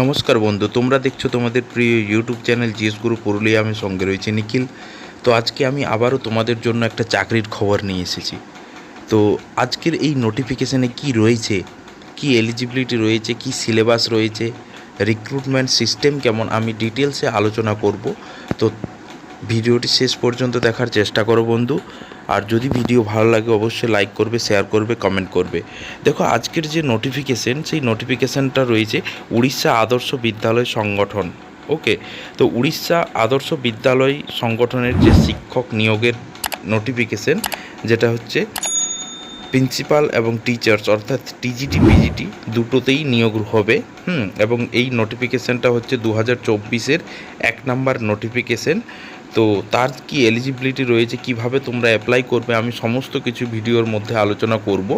নমস্কার বন্ধু, তোমরা দেখছ তোমাদের প্রিয় ইউটিউব চ্যানেল জিএস গুরু পুরুলিয়া। আমি সঙ্গে রয়েছে নিখিল। তো আজকে আমি আবারও তোমাদের জন্য একটা চাকরির খবর নিয়ে এসেছি। তো আজকের এই নোটিফিকেশানে কি রয়েছে? কি এলিজিবিলিটি রয়েছে? কি সিলেবাস রয়েছে? রিক্রুটমেন্ট সিস্টেম কেমন? আমি ডিটেলসে আলোচনা করব। তো ভিডিওটি শেষ পর্যন্ত দেখার চেষ্টা করো বন্ধু। আর যদি ভিডিও ভালো লাগে, অবশ্যই লাইক করবে শেয়ার করবে কমেন্ট করবে। দেখো, আজকের যে নোটিফিকেশন সেই নোটিফিকেশানটা রয়েছে উড়িষ্যা আদর্শ বিদ্যালয় সংগঠন। ওকে তো উড়িষ্যা আদর্শ বিদ্যালয় সংগঠনের যে শিক্ষক নিয়োগের নোটিফিকেশন যেটা হচ্ছে প্রিন্সিপাল এবং টিচার্স অর্থাৎ টিজিটি পিজিটি দুটোতেই নিয়োগ হবে। হুম? এবং এই নোটিফিকেশানটা হচ্ছে দু হাজার চব্বিশের এক নাম্বার নোটিফিকেশন তো তার কি এলিজিবিলিটি রয়েছে, কীভাবে তোমরা অ্যাপ্লাই করবে, আমি সমস্ত কিছু ভিডিওর মধ্যে আলোচনা করব।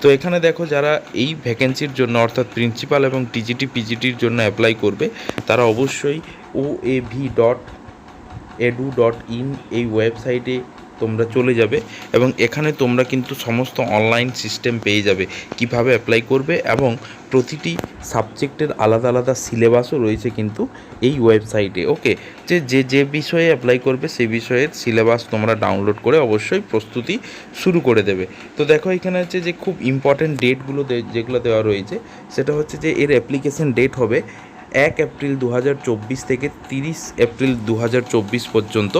তো এখানে দেখো যারা এই ভ্যাকেন্সির জন্য, অর্থাৎ প্রিন্সিপাল এবং টিজিটি পিজিটির জন্য অ্যাপ্লাই করবে, তারা অবশ্যই O A V dot edu dot in এই ওয়েবসাইটে তোমরা চলে যাবে এবং এখানে তোমরা কিন্তু সমস্ত অনলাইন সিস্টেম পেয়ে যাবে। কীভাবে অ্যাপ্লাই করবে এবং প্রতিটি সাবজেক্টের আলাদা আলাদা সিলেবাসও রয়েছে কিন্তু এই ওয়েবসাইটে ওকে যে যে যে বিষয়ে অ্যাপ্লাই করবে সেই বিষয়ের সিলেবাস তোমরা ডাউনলোড করে অবশ্যই প্রস্তুতি শুরু করে দেবে। তো দেখো এখানে হচ্ছে যে খুব ইম্পর্ট্যান্ট ডেটগুলো যেগুলো দেওয়া রয়েছে, সেটা হচ্ছে যে এর অ্যাপ্লিকেশন ডেট হবে এক এপ্রিল দু হাজার চব্বিশ থেকে তিরিশ এপ্রিল দু হাজার চব্বিশ পর্যন্ত।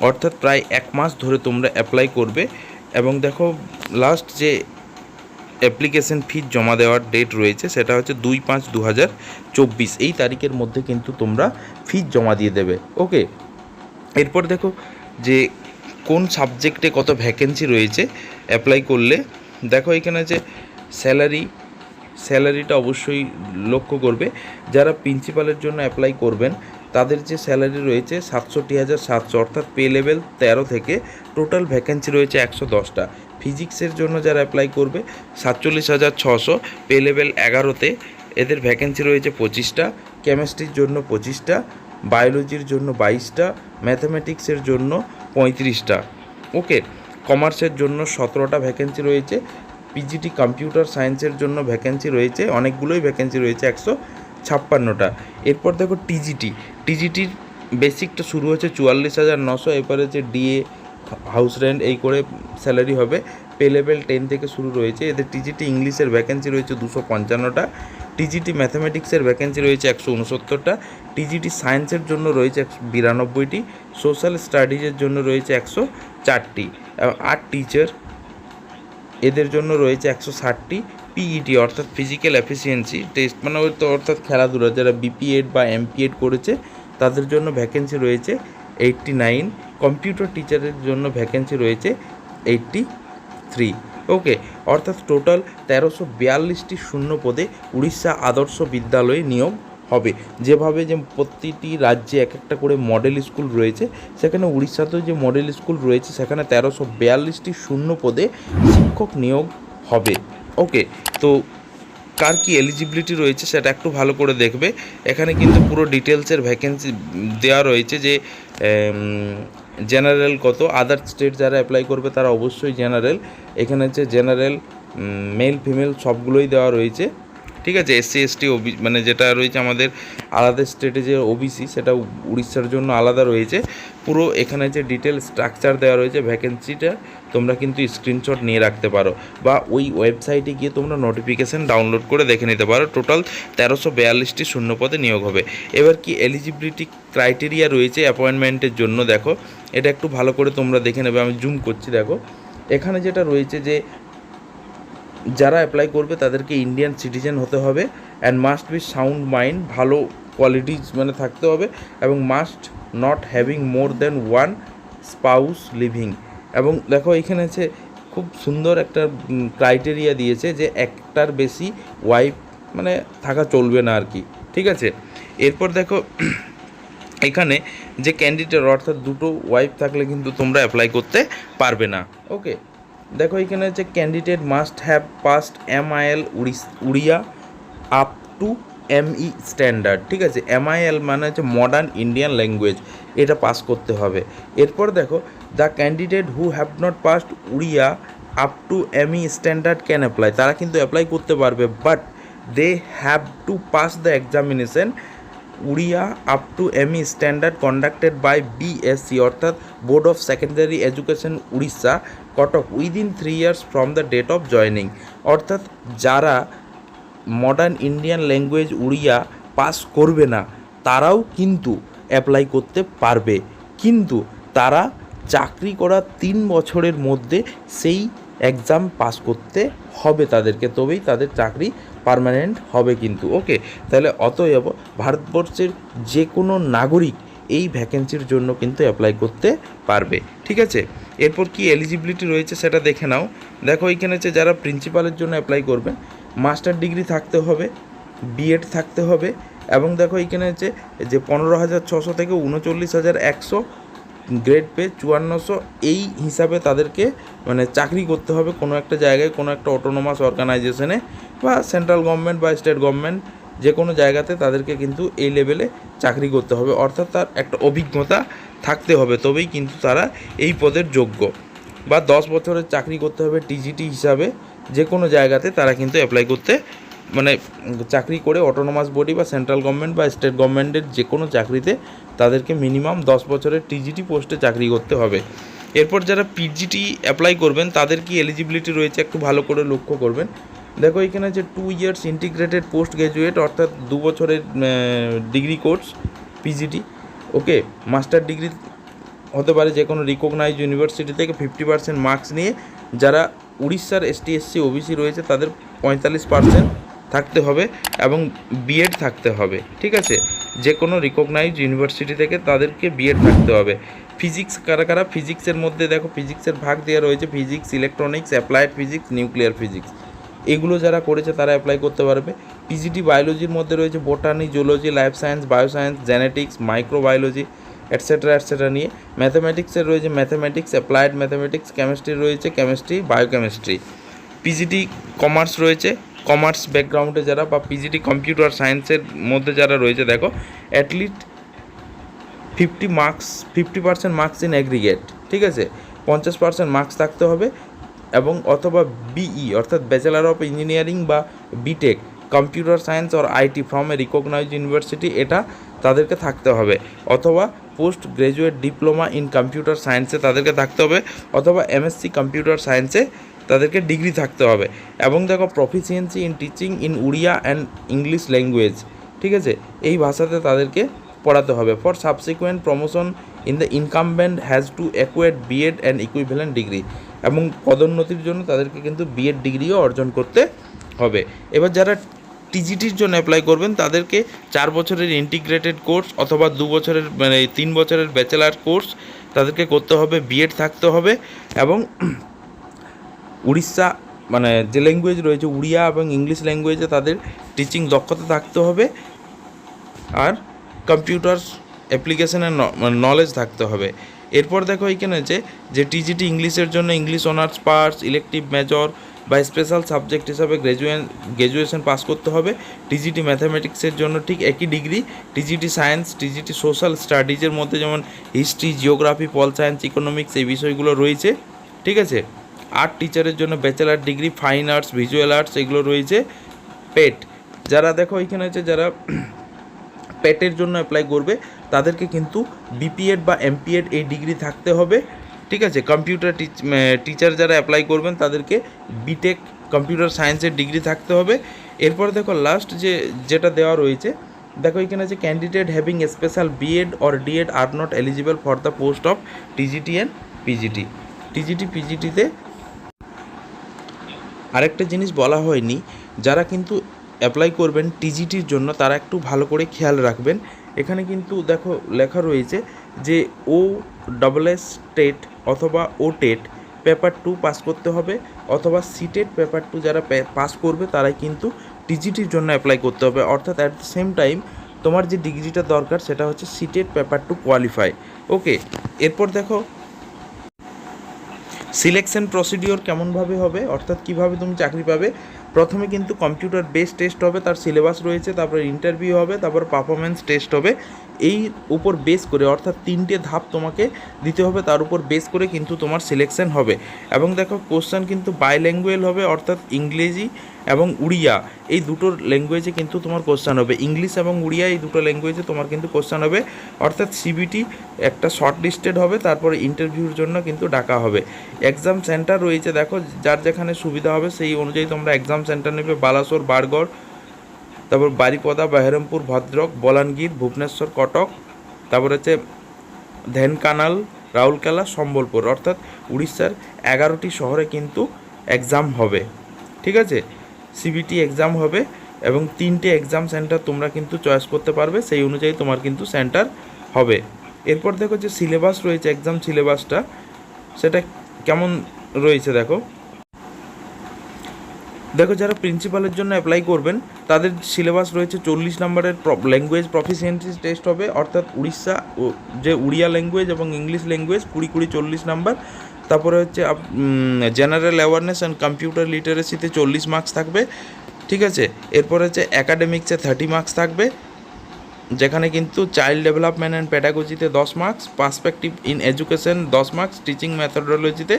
অর্থাৎ প্রায় এক মাস ধরে তোমরা অ্যাপ্লাই করবে এবং দেখো লাস্ট যে অ্যাপ্লিকেশন ফি জমা দেওয়ার ডেট রয়েছে সেটা হচ্ছে দুই পাঁচ দু এই তারিখের মধ্যে কিন্তু তোমরা ফি জমা দিয়ে দেবে। ওকে এরপর দেখো যে কোন সাবজেক্টে কত ভ্যাকেন্সি রয়েছে অ্যাপ্লাই করলে, দেখো এখানে যে স্যালারি স্যালারিটা অবশ্যই লক্ষ্য করবে। যারা প্রিন্সিপালের জন্য অ্যাপ্লাই করবেন তাদের যে স্যালারি রয়েছে সাতষট্টি হাজার সাতশো, অর্থাৎ পে লেভেল তেরো থেকে টোটাল ভ্যাকেন্সি রয়েছে একশো দশটা। ফিজিক্সের জন্য যারা অ্যাপ্লাই করবে, সাতচল্লিশ হাজার ছশো পে লেভেল এগারোতে এদের ভ্যাকেন্সি রয়েছে পঁচিশটা কেমিস্ট্রির জন্য পঁচিশটা বায়োলজির জন্য বাইশটা ম্যাথামেটিক্সের জন্য পঁয়ত্রিশটা। ওকে কমার্সের জন্য সতেরোটা ভ্যাকেন্সি রয়েছে পিজিটি কম্পিউটার সায়েন্সের জন্য ভ্যাকেন্সি রয়েছে, অনেকগুলোই ভ্যাকেন্সি রয়েছে, একশো ছাপ্পান্নটা। এরপর দেখো টিজিটি টিজিটির বেসিকটা শুরু হচ্ছে চুয়াল্লিশ হাজার নশো। এরপরে হচ্ছে ডিএ হাউস রেন্ট এই করে স্যালারি হবে। পে লেভেল টেন থেকে শুরু রয়েছে। এদের টিজিটি ইংলিশের ভ্যাকেন্সি রয়েছে দুশো পঞ্চান্নটা। টিজিটি ম্যাথামেটিক্সের ভ্যাকেন্সি রয়েছে একশো উনসত্তরটা। টিজিটি সায়েন্সের জন্য রয়েছে একশো বিরানব্বইটি। সোশ্যাল স্টাডিজের জন্য রয়েছে একশো চারটি। আর্ট টিচার এদের জন্য রয়েছে একশো ষাটটি পিইটি অর্থাৎ ফিজিক্যাল এফিসিয়েন্সি টেস্ট মানে ওই তো অর্থাৎ খেলাধুলা, যারা বিপিএড বা এমপিএড করেছে, তাদের জন্য ভ্যাকেন্সি রয়েছে এইটটি নাইন কম্পিউটার টিচারের জন্য ভ্যাকেন্সি রয়েছে এইটটি থ্রি ওকে অর্থাৎ টোটাল তেরোশো বিয়াল্লিশটি শূন্য পদে উড়িষ্যা আদর্শ বিদ্যালয়ে নিয়োগ হবে। যেভাবে যে প্রতিটি রাজ্যে এক একটা করে মডেল স্কুল রয়েছে, সেখানে উড়িষ্যাতেও যে মডেল স্কুল রয়েছে, সেখানে তেরোশো বিয়াল্লিশটি শূন্য পদে শিক্ষক নিয়োগ হবে। ওকে তো কার কি এলিজিবিলিটি রয়েছে সেটা একটু ভালো করে দেখবে। এখানে কিন্তু পুরো ডিটেলসের ভ্যাকেন্সি দেওয়া রয়েছে যে জেনারেল কত আদার স্টেট যারা অ্যাপ্লাই করবে তারা অবশ্যই জেনারেল এখানে হচ্ছে জেনারেল মেল ফিমেল সবগুলোই দেওয়া রয়েছে। ঠিক আছে এসসি এসটি ওবি মানে যেটা রয়েছে আমাদের আলাদা স্টেটে যে ওবিসি সেটা উড়িষ্যার জন্য আলাদা রয়েছে। পুরো এখানে যে ডিটেল স্ট্রাকচার দেওয়া রয়েছে ভ্যাকেন্সিটা তোমরা কিন্তু স্ক্রিনশট নিয়ে রাখতে পারো বা ওই ওয়েবসাইটে গিয়ে তোমরা নোটিফিকেশান ডাউনলোড করে দেখে নিতে পারো। টোটাল তেরোশো বিয়াল্লিশটি শূন্যপদে নিয়োগ হবে। এবার কি এলিজিবিলিটি ক্রাইটেরিয়া রয়েছে অ্যাপয়েন্টমেন্টের জন্য? দেখো, এটা একটু ভালো করে তোমরা দেখে নেবে, আমি জুম করছি, দেখো। এখানে যেটা রয়েছে যে যারা অ্যাপ্লাই করবে তাদেরকে ইন্ডিয়ান সিটিজেন হতে হবে and must be sound mind ভালো কোয়ালিটিজ মানে থাকতে হবে এবং must not having more than one spouse living এবং দেখো এখানে আছে, খুব সুন্দর একটা ক্রাইটেরিয়া দিয়েছে যে একটার বেশি ওয়াইফ মানে থাকা চলবে না আর কি, ঠিক আছে? এরপর দেখো, এখানে যে ক্যান্ডিডেট অর্থাৎ দুটো ওয়াইফ থাকলে কিন্তু তোমরা অ্যাপ্লাই করতে পারবে না ওকে দেখো এখানে হচ্ছে candidate must have passed M IL Odia up to ME standard ঠিক আছে? এম এমআইএল মানে হচ্ছে মডার্ন ইন্ডিয়ান ল্যাঙ্গুয়েজ এটা পাস করতে হবে। এরপর দেখো the candidate who have not passed Odia up to ME standard can apply তারা কিন্তু অ্যাপ্লাই করতে পারবে but they have to pass the examination Odia up to ME standard conducted by BSC অর্থাৎ board of secondary education Orissa, Cuttack within three years from the date of joining অর্থাৎ যারা modern Indian language Odia pass করবে না, তারাও কিন্তু apply করতে পারবে। কিন্তু তারা চাকরি করার তিন বছরের মধ্যে সেই এক্সাম পাস করতে হবে তাদেরকে। তবেই তাদের চাকরি পার্মানেন্ট হবে কিন্তু ওকে তাহলে অতএব ভারতবর্ষের যে কোনো নাগরিক এই ভ্যাকেন্সির জন্য কিন্তু অ্যাপ্লাই করতে পারবে, ঠিক আছে? এরপর কি এলিজিবিলিটি রয়েছে সেটা দেখে নাও। দেখো এখানে হচ্ছে যারা প্রিন্সিপালের জন্য অ্যাপ্লাই করবেন মাস্টার ডিগ্রি থাকতে হবে বিএড থাকতে হবে, এবং দেখো এখানে হচ্ছে যে পনেরো হাজার ছশো থেকে উনচল্লিশ হাজার একশো গ্রেড পে চুয়ান্নশো এই হিসাবে তাদেরকে মানে চাকরি করতে হবে কোনো একটা জায়গায়, কোনো একটা অটোনোমাস অর্গানাইজেশনে বা সেন্ট্রাল গভর্নমেন্ট বা স্টেট গভর্নমেন্ট যে কোনো জায়গাতে তাদেরকে কিন্তু এই লেভেলে চাকরি করতে হবে। অর্থাৎ তার একটা অভিজ্ঞতা থাকতে হবে, তবেই কিন্তু তারা এই পদের যোগ্য। বা দশ বছরের চাকরি করতে হবে টিজিটি হিসাবে যে কোনো জায়গাতে তারা কিন্তু অ্যাপ্লাই করতে মানে চাকরি করে অটোনোমাস বডি বা সেন্ট্রাল গভর্নমেন্ট বা স্টেট গভর্নমেন্টের যে কোনো চাকরিতে তাদেরকে মিনিমাম দশ বছরের টিজিটি পোস্টে চাকরি করতে হবে। এরপর যারা পিজিটি অ্যাপ্লাই করবেন, তাদের কি এলিজিবিলিটি রয়েছে একটু ভালো করে লক্ষ্য করবেন। দেখো এখানে যে two years integrated post graduate অর্থাৎ দু বছরের degree course PGT okay master degree হতে পারে যে কোনো রিকগনাইজ ইউনিভার্সিটি থেকে ফিফটি পার্সেন্ট মার্কস নিয়ে। যারা উড়িষ্যার এসটি এসসি ওবিসি রয়েছে, তাদের পঁয়তাল্লিশ পার্সেন্ট থাকতে হবে এবং বিএড থাকতে হবে, ঠিক আছে? যে কোনো রিকগনাইজ ইউনিভার্সিটি থেকে তাদেরকে বিএড থাকতে হবে। ফিজিক্স কারা কারা? ফিজিক্সের মধ্যে দেখো ফিজিক্সের ভাগ দেওয়া রয়েছে physics electronics applied physics nuclear physics এগুলো যারা করেছে তারা অ্যাপ্লাই করতে পারবে। পিজিটি বায়োলজির মধ্যে রয়েছে botany zoology life science bioscience genetics microbiology etcetera etcetera নিয়ে। ম্যাথামেটিক্সের রয়েছে ম্যাথামেটিক্স অ্যাপ্লাইড ম্যাথামেটিক্স কেমিস্ট্রি রয়েছে কেমিস্ট্রি বায়োকেমিস্ট্রি পিজিটি কমার্স রয়েছে কমার্স ব্যাকগ্রাউন্ডে যারা বা পিজিটি কম্পিউটার সায়েন্সের মধ্যে যারা রয়েছে, দেখো at least fifty marks fifty percent marks in aggregate ঠিক আছে? পঞ্চাশ পার্সেন্ট মার্কস থাকতে হবে এবং অথবা বিই অর্থাৎ ব্যাচেলার অফ ইঞ্জিনিয়ারিং বা B Tech computer science or IT from a recognise university এটা তাদেরকে থাকতে হবে। অথবা post graduate diploma in computer সায়েন্সে তাদেরকে থাকতে হবে, অথবা এমএসসি কম্পিউটার সায়েন্সে তাদেরকে ডিগ্রি থাকতে হবে। এবং দেখো proficiency in teaching in Odia and English language ঠিক আছে? এই ভাষাতে তাদেরকে পড়াতে হবে। For subsequent promotion in the incumbent has to acquire B Ed and equivalent degree এবং পদোন্নতির জন্য তাদেরকে কিন্তু বিএড ডিগ্রিও অর্জন করতে হবে। এবার যারা টিজিটির জন্য অ্যাপ্লাই করবেন, তাদেরকে চার বছরের ইন্টিগ্রেটেড কোর্স অথবা দু বছরের মানে তিন বছরের ব্যাচেলার কোর্স তাদেরকে করতে হবে। বিএড থাকতে হবে এবং উড়িষ্যা মানে যে ল্যাঙ্গুয়েজ রয়েছে, উড়িয়া এবং ইংলিশ ল্যাঙ্গুয়েজে তাদের টিচিং দক্ষতা থাকতে হবে আর কম্পিউটার অ্যাপ্লিকেশনের নলেজ থাকতে হবে। এরপর দেখো এখানে যে যে টিজিটি ইংলিশের জন্য English honours pass elective major বা স্পেশাল সাবজেক্ট হিসাবে গ্র্যাজুয়েন গ্র্যাজুয়েশন পাস করতে হবে। টিজিটি ম্যাথামেটিক্সের জন্য ঠিক একই degree TGT science TGT social স্টাডিজের মধ্যে যেমন history geography pol science economics এই বিষয়গুলো রয়েছে, ঠিক আছে? আর্ট টিচারের জন্য bachelor degree, fine arts, visual arts এগুলো রয়েছে পেট। যারা দেখো এখানে হচ্ছে যারা পেটের জন্য অ্যাপ্লাই করবে, তাদেরকে কিন্তু বিপিএড বা এমপিএড এই ডিগ্রি থাকতে হবে। ঠিক আছে? কম্পিউটার টিচার যারা অ্যাপ্লাই করবেন, তাদেরকে বিটেক কম্পিউটার সায়েন্সের ডিগ্রি থাকতে হবে। এরপর দেখো লাস্ট যে, যেটা দেওয়া রয়েছে, দেখো এখানে আছে candidate having special B Ed or D Ed are not eligible for the post of TGT and PGT TGT পিজিটিতে আরেকটা জিনিস বলা হয়নি, যারা কিন্তু অ্যাপ্লাই করবেন টিজিটির জন্য, তারা একটু ভালো করে খেয়াল রাখবেন। এখানে কিন্তু দেখো লেখা রয়েছে যে ও ডবল এস টেট অথবা O TET paper two pass করতে হবে, অথবা সিটেট পেপার টু যারা পাস করবে, তারাই কিন্তু টিজিটির জন্য অ্যাপ্লাই করতে হবে। অর্থাৎ অ্যাট দ্য সেম টাইম তোমার যে ডিগ্রিটা দরকার, সেটা হচ্ছে CTET paper two qualify okay এরপর দেখো সিলেকশন প্রসিডিওর কেমনভাবে হবে? অর্থাৎ কীভাবে তুমি চাকরি পাবে? প্রথমে কিন্তু কম্পিউটার বেস টেস্ট হবে, তার সিলেবাস রয়েছে, তারপর ইন্টারভিউ হবে, তারপর পারফরমেন্স টেস্ট হবে। এই উপর বেস করে, অর্থাৎ তিনটে ধাপ তোমাকে দিতে হবে, তার উপর বেস করে কিন্তু তোমার সিলেকশন হবে। এবং দেখো কোশ্চেন কিন্তু বাইল্যাঙ্গুয়েল হবে, অর্থাৎ ইংরেজি এবং উড়িয়া, এই দুটো ল্যাঙ্গুয়েজে কিন্তু তোমার কোশ্চান হবে। ইংলিশ এবং উড়িয়া, এই দুটো ল্যাঙ্গুয়েজে তোমার কিন্তু কোশ্চান হবে। অর্থাৎ সিবিটি একটা শর্ট লিস্টেড হবে, তারপরে ইন্টারভিউর জন্য কিন্তু ডাকা হবে। এক্সাম সেন্টার রয়েছে, দেখো, যার যেখানে সুবিধা হবে সেই অনুযায়ী তোমরা এক্সাম সেন্টার নেবে। বালাসোর বারগড় তারপর বারিপদা, বেহরমপুর, ভদ্রক বলাঙ্গীর ভুবনেশ্বর, কটক, তারপর হচ্ছে ধ্যানকানাল, রাউরকেলা, সম্বলপুর। অর্থাৎ উড়িষ্যার এগারোটি শহরে কিন্তু এক্সাম হবে। ঠিক আছে? সিবিটি এক্সাম হবে এবং তিনটে এক্সাম সেন্টার তোমরা কিন্তু চয়েস করতে পারবে, সেই অনুযায়ী তোমার কিন্তু সেন্টার হবে। এরপর দেখো যে সিলেবাস রয়েছে এক্সাম সিলেবাসটা সেটা কেমন রয়েছে দেখো। দেখো যারা প্রিন্সিপালের জন্য অ্যাপ্লাই করবেন, তাদের সিলেবাস রয়েছে চল্লিশ নম্বরের ল্যাঙ্গুয়েজ প্রফিসিয়েন্সি টেস্ট হবে, অর্থাৎ উড়িষ্যা যে উড়িয়া ল্যাঙ্গুয়েজ এবং ইংলিশ ল্যাঙ্গুয়েজ কুড়ি কুড়ি চল্লিশ নাম্বার তারপরে হচ্ছে জেনারেল অ্যাওয়ারনেস অ্যান্ড কম্পিউটার লিটারেসিতে চল্লিশ মার্কস থাকবে, ঠিক আছে? এরপর হচ্ছে অ্যাকাডেমিক্সে থার্টি মার্কস থাকবে, যেখানে কিন্তু চাইল্ড ডেভেলপমেন্ট অ্যান্ড প্যাডাগোজিতে দশ মার্কস পার্সপেক্টিভ ইন এডুকেশন দশ মার্কস টিচিং মেথডোলজিতে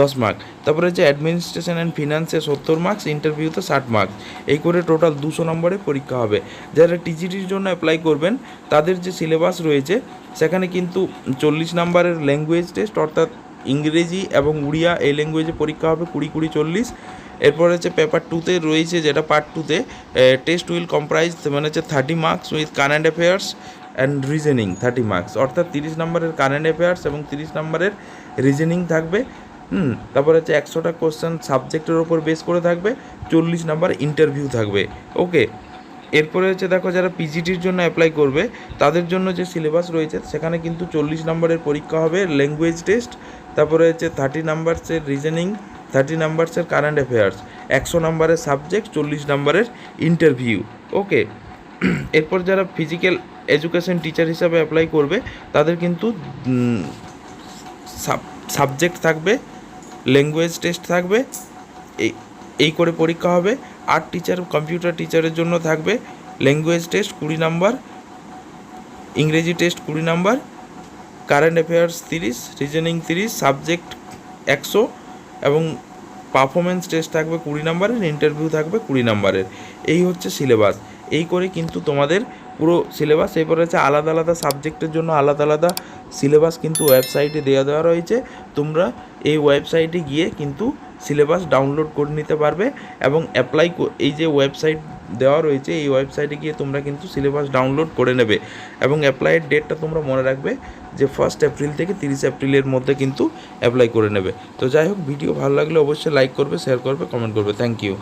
দশ মার্ক তারপরে হচ্ছে অ্যাডমিনিস্ট্রেশন অ্যান্ড ফিনান্সে সত্তর মার্কস ইন্টারভিউতে ষাট মার্কস এই করে টোটাল দুশো নম্বরে পরীক্ষা হবে। যারা টিজিটির জন্য অ্যাপ্লাই করবেন, তাদের যে সিলেবাস রয়েছে, সেখানে কিন্তু চল্লিশ নম্বরের ল্যাঙ্গুয়েজ টেস্ট অর্থাৎ ইংরেজি এবং উড়িয়া এই ল্যাঙ্গুয়েজে পরীক্ষা হবে কুড়ি কুড়ি চল্লিশ। এরপর হচ্ছে পেপার টুতে রয়েছে যেটা পার্ট টুতে টেস্ট উইল কম্প্রাইজ মানে হচ্ছে thirty marks with current affairs and reasoning thirty marks অর্থাৎ তিরিশ নম্বরের কারেন্ট অ্যাফেয়ার্স এবং তিরিশ নম্বরের রিজনিং থাকবে। হুম, তারপর হচ্ছে একশোটা কোশ্চেন সাবজেক্টের ওপর বেস করে থাকবে। চল্লিশ নাম্বার ইন্টারভিউ থাকবে। ওকে এরপরে হচ্ছে দেখো যারা পিজিটির জন্য অ্যাপ্লাই করবে, তাদের জন্য যে সিলেবাস রয়েছে, সেখানে কিন্তু চল্লিশ নম্বরের পরীক্ষা হবে ল্যাঙ্গুয়েজ টেস্ট তারপরে হচ্ছে থার্টি নাম্বারসের রিজনিং থার্টি নাম্বারসের কারেন্ট অ্যাফেয়ার্স একশো নাম্বারের সাবজেক্ট চল্লিশ নাম্বারের ইন্টারভিউ ওকে এরপর যারা ফিজিক্যাল এডুকেশন টিচার হিসাবে অ্যাপ্লাই করবে, তাদের কিন্তু সাবজেক্ট থাকবে ল্যাঙ্গুয়েজ টেস্ট থাকবে, এই এই করে পরীক্ষা হবে আর্ট টিচার কম্পিউটার টিচারের জন্য থাকবে ল্যাঙ্গুয়েজ টেস্ট কুড়ি নাম্বার ইংরেজি টেস্ট কুড়ি নাম্বার কারেন্ট অ্যাফেয়ার্স তিরিশ রিজনিং তিরিশ সাবজেক্ট একশো এবং পারফরমেন্স টেস্ট থাকবে কুড়ি নাম্বারের ইন্টারভিউ থাকবে কুড়ি নাম্বারের এই হচ্ছে সিলেবাস এই করে কিন্তু তোমাদের পুরো সিলেবাস এরপর হচ্ছে আলাদা আলাদা সাবজেক্টের জন্য আলাদা আলাদা সিলেবাস কিন্তু ওয়েবসাইটে দেওয়া দেওয়া রয়েছে। তোমরা এই ওয়েবসাইটে গিয়ে কিন্তু সিলেবাস ডাউনলোড করে নিতে পারবে এবং অ্যাপ্লাই এই যে ওয়েবসাইট দেওয়া রয়েছে, এই ওয়েবসাইটে গিয়ে তোমরা কিন্তু সিলেবাস ডাউনলোড করে নেবে এবং অ্যাপ্লাইয়ের ডেটটা তোমরা মনে রাখবে যে ফার্স্ট এপ্রিল থেকে তিরিশ এপ্রিলের মধ্যে কিন্তু অ্যাপ্লাই করে নেবে। তো যাই হোক, ভিডিও ভালো লাগলে অবশ্যই লাইক করবে শেয়ার করবে কমেন্ট করবে। Thank you